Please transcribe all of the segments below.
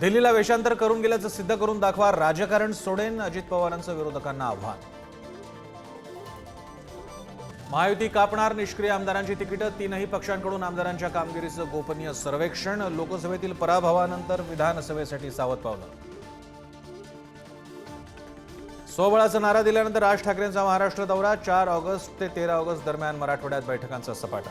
दिल्लीला वेषांतर करून गेल्याचं सिद्ध करून दाखवा राजकारण सोडेन अजित पवारांचं विरोधकांना आव्हान. महायुती कापणार निष्क्रिय आमदारांची तिकीटं तीनही पक्षांकडून आमदारांच्या कामगिरीचं गोपनीय सर्वेक्षण लोकसभेतील पराभवानंतर विधानसभेसाठी सावध पावलं. सोबळाचा नारा दिल्यानंतर राज ठाकरेंचा महाराष्ट्र दौरा चार ऑगस्ट ते तेरा ऑगस्ट दरम्यान मराठवाड्यात बैठकांचा सपाटा.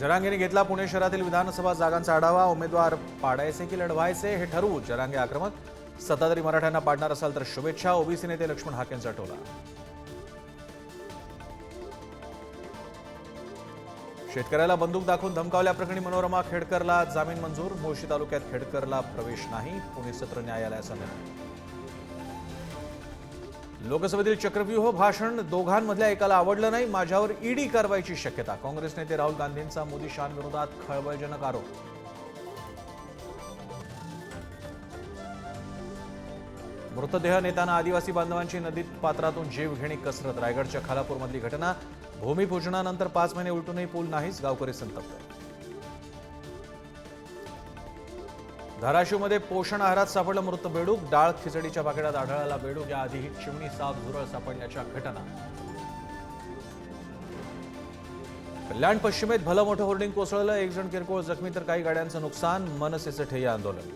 जरांगेने घेतला पुणे शहरातील विधानसभा जागांचा आढावा. उमेदवार पाडायचे की लढवायचे हे ठरवू. जरांगे आक्रमक. सत्ताधारी मराठ्यांना पाडणार असाल तर शुभेच्छा. ओबीसी नेते लक्ष्मण हाकेंचा टोला. शेतकऱ्याला बंदूक दाखवून धमकावल्याप्रकरणी मनोरमा खेडकरला जामीन मंजूर. मुळशी तालुक्यात खेडकरला प्रवेश नाही. पुणे सत्र न्यायालयाचा निर्णय. लोकसभेतील चक्रव्यूह भाषण दोघांमधल्या एकाला आवडलं नाही माझ्यावर ईडी कारवाईची शक्यता. काँग्रेस नेते राहुल गांधींचा मोदी शांविरोधात खळबळजनक आरोप. मृतदेह नेताना आदिवासी बांधवांची नदीत पात्रातून जीवघेणी कसरत. रायगडच्या खालापूरमधली घटना भूमिपूजनानंतर पाच महिने उलटूनही पूल नाहीच गावकरी संतप्त धाराशिवमध्ये पोषण आहारात सापडलं मृत बेडूक. डाळ खिचडीच्या पाकिटात आढळला बेडूक. याआधीही चिमणी साप झुरळ सापडण्याच्या घटना. कल्याण पश्चिमेत भलं मोठं होर्डिंग कोसळलं. एक जण किरकोळ जखमी तर काही गाड्यांचं नुकसान. मनसेचं ठेय्या आंदोलन.